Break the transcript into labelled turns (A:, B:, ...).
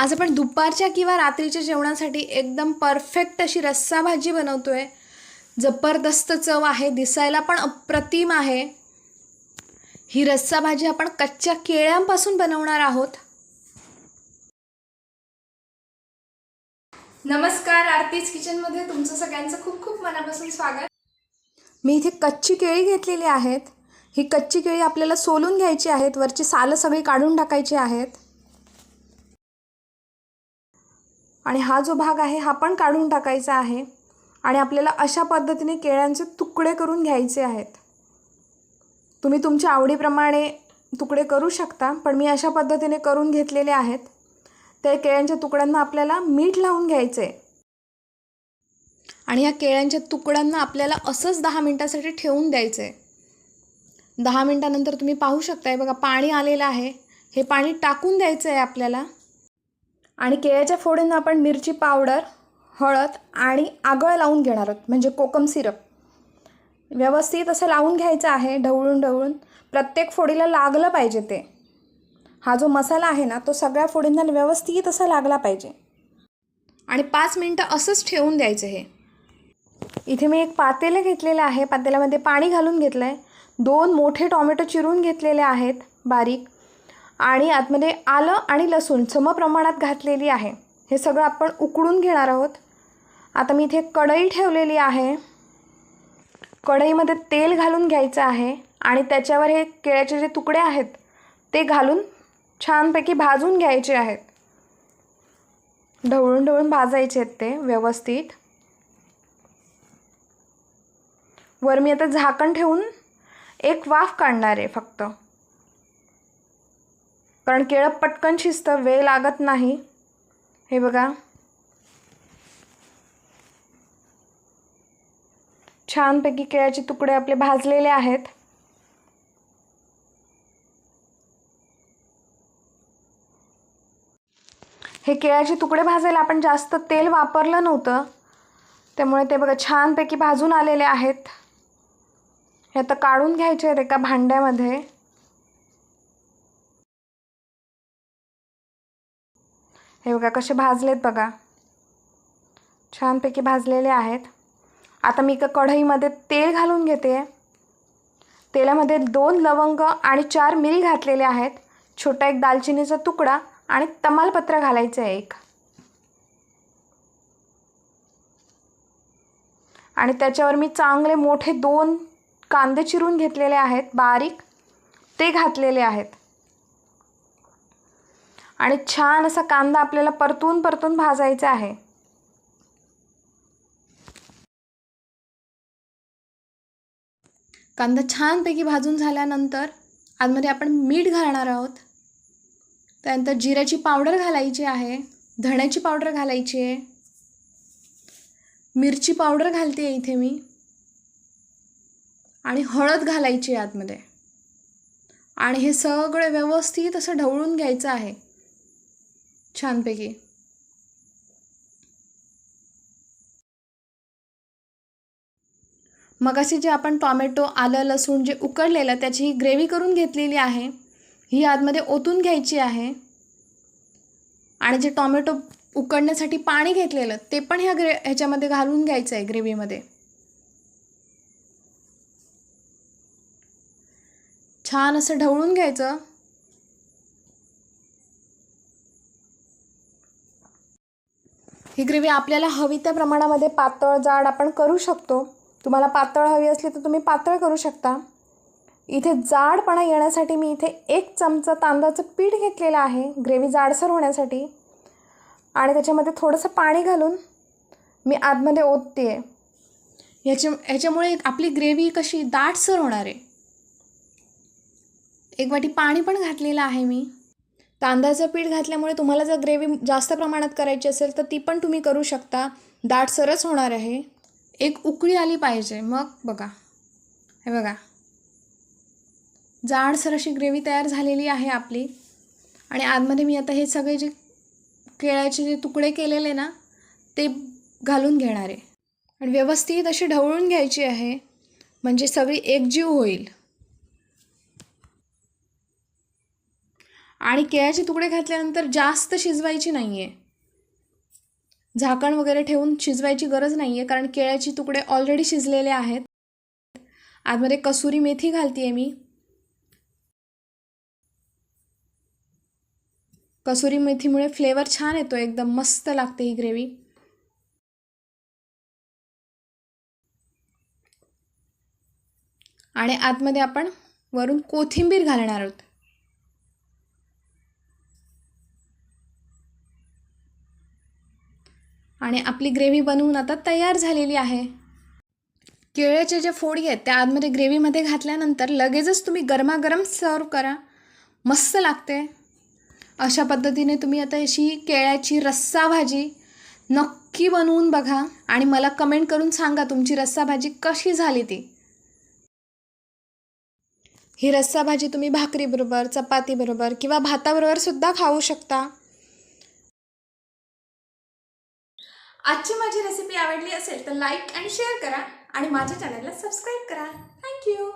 A: आज आपण दुपारच्या किंवा रात्रीच्या जेवणासाठी एकदम परफेक्ट अशी रस्सा भाजी बनवतोय. जबरदस्त चव आहे दिसायला पण अप्रतिम आहे. ही रस्सा भाजी आपण कच्च्या केळ्यांपासून बनवणार आहोत. नमस्कार आरतीज किचनमध्ये तुमचं सगळ्यांचं खूप खूप मनापासून स्वागत. मी इथे कच्ची केळी घेतलेली आहेत. ही कच्ची केळी आपल्याला सोलून घ्यायची आहेत वरची सालं सगळी काढून टाकायची आहेत. आणि हा जो भाग आहे हा पण काढून टाकायचा आहे आणि आपल्याला अशा पद्धतीने केळ्यांचे तुकडे करून घ्यायचे आहेत. तुम्ही तुमच्या आवडीप्रमाणे तुकडे करू शकता पण मी अशा पद्धतीने करून घेतलेले आहेत. त्या केळ्यांच्या तुकड्यांना आपल्याला मीठ लावून घ्यायचं आहे आणि या केळ्यांच्या तुकड्यांना आपल्याला असंच दहा मिनटासाठी ठेवून द्यायचं आहे दहा मिनटानंतर तुम्ही पाहू शकताय बघा पाणी आलेलं आहे. हे पाणी टाकून द्यायचं आहे आपल्याला. आणि केळ्याच्या फोडींना आपण मिरची पावडर हळद आणि आगळ लावून घेणार आहोत म्हणजे कोकम सिरप. व्यवस्थित असं लावून घ्यायचं आहे ढवळून ढवळून. प्रत्येक फोडीला लागलं पाहिजे ते. हा जो मसाला आहे ना तो सगळ्या फोडींना व्यवस्थित असा लागला पाहिजे. आणि पाच मिनटं असंच ठेवून द्यायचं हे. इथे मी एक पातेलं घेतलेलं आहे पातेल्यामध्ये पाणी घालून घेतलं आहे दोन मोठे टॉमॅटो चिरून घेतलेले आहेत बारीक. आणि आतमध्ये आलं आणि लसूण समप्रमाणात घातलेली आहे. हे सगळं आपण उकडून घेणार आहोत. आता मी इथे कढई ठेवलेली आहे. कढईमध्ये तेल घालून घ्यायचं आहे आणि त्याच्यावर हे केळ्याचे जे तुकडे आहेत ते घालून छानपैकी भाजून घ्यायचे आहेत. ढवळून ढवळून भाजायचे आहेत ते व्यवस्थित. वर मी आता झाकण ठेवून एक वाफ काढणार आहे फक्त. कारण केळं पटकन शिजतं वेळ लागत नाही. हे बघा. छानपैकी केळ्याचे तुकडे आपले भाजलेले आहेत. हे केळ्याचे तुकडे भाजायला आपण जास्त तेल वापरलं नव्हतं. त्यामुळे ते बघा छानपैकी भाजून आलेले आहेत. हे आता काढून घ्यायचे आहेत एका भांड्यामध्ये. हे बघा कसे भाजलेत बघा. छानपैकी भाजलेले आहेत. आता मी एका कढईमध्ये तेल घालून घेते. तेलामध्ये दोन लवंग आणि चार मिरी घातलेले आहेत. छोटा एक दालचिनीचा तुकडा आणि तमालपत्र घालायचं आहे एक. आणि त्याच्यावर मी चांगले मोठे दोन कांदे चिरून घेतलेले आहेत बारीक. ते घातलेले आहेत. आणि छान असा कांदा आपल्याला परतून परतून भाजायचा आहे. कांदा छानपैकी भाजून झाल्यानंतर आतमध्ये आपण मीठ घालणार आहोत. त्यानंतर जिऱ्याची पावडर घालायची आहे धण्याची पावडर घालायची आहे. मिरची पावडर घालते आहे इथे मी. आणि हळद घालायची आहे आतमध्ये. आणि हे सगळं व्यवस्थित असं ढवळून घ्यायचं आहे. छानपैकी. मगाशी जे आपण टॉमॅटो आलं लसूण जे उकडलेलं त्याची ही ग्रेव्ही करून घेतलेली आहे ही आतमध्ये ओतून घ्यायची आहे. आणि जे टॉमॅटो उकडण्यासाठी पाणी घेतलेलं ते पण ह्या ग्रे ह्याच्यामध्ये घालून घ्यायचं आहे ग्रेव्हीमध्ये. छान असं ढवळून घ्यायचं. ही ग्रेव्ही आपल्याला हवी त्या प्रमाणामध्ये पातळ जाड आपण करू शकतो. तुम्हाला पातळ हवी असली तर तुम्ही पातळ करू शकता. इथे जाडपणा येण्यासाठी मी इथे एक चमचा तांदळाचं पीठ घेतलेलं आहे ग्रेव्ही जाडसर होण्यासाठी. आणि त्याच्यामध्ये थोडंसं पाणी घालून मी आतमध्ये ओतते आहे ह्याच्या ह्याच्यामुळे आपली ग्रेव्ही कशी दाटसर होणार आहे. एक वाटी पाणी पण घातलेलं आहे मी. तांदळाचं पीठ घातल्यामुळे तुम्हाला जर ग्रेव्ही जास्त प्रमाणात करायची असेल तर ती पण तुम्ही करू शकता. दाटसरच होणार आहे. एक उकळी आली पाहिजे. मग बघा. हे बघा. जाडसर अशी ग्रेव्ही तयार झालेली आहे आपली. आणि आतमध्ये मी आता हे सगळे जे केळ्याचे जे तुकडे केलेले ना ते घालून घेणार आहे. आणि व्यवस्थित अशी ढवळून घ्यायची आहे. म्हणजे सगळी एकजीव होईल. आणि केळ्याचे तुकडे घातल्यानंतर जास्त शिजवायची नाही आहे झाकण वगैरे ठेवून शिजवायची गरज नाही आहे कारण केळ्याचे तुकडे ऑलरेडी शिजलेले आहेत. आतमध्ये कसुरी मेथी घालते आहे मी. कसुरी मेथीमुळे फ्लेवर छान येतो एकदम मस्त लागते ही ग्रेव्ही आणि आतमध्ये आपण वरून कोथिंबीर घालणार आहोत. आणि आपली ग्रेव्ही बनवून आता तयार झालेली आहे. केळ्याचे जे फोडी आहेत त्या आतमध्ये ग्रेव्हीमध्ये घातल्यानंतर लगेचच तुम्ही गरमागरम सर्व करा. मस्त लागते. अशा पद्धतीने तुम्ही आता अशी केळ्याची रस्सा भाजी नक्की बनवून बघा आणि मला कमेंट करून सांगा तुमची रस्सा भाजी कशी झाली ती. ही रस्सा भाजी तुम्ही भाकरीबरोबर चपातीबरोबर किंवा भाताबरोबर सुद्धा खाऊ शकता. आजची माझी रेसिपी आवडली असेल तर लाईक आणि शेअर करा आणि माझ्या चॅनलला सबस्क्राईब करा. थँक्यू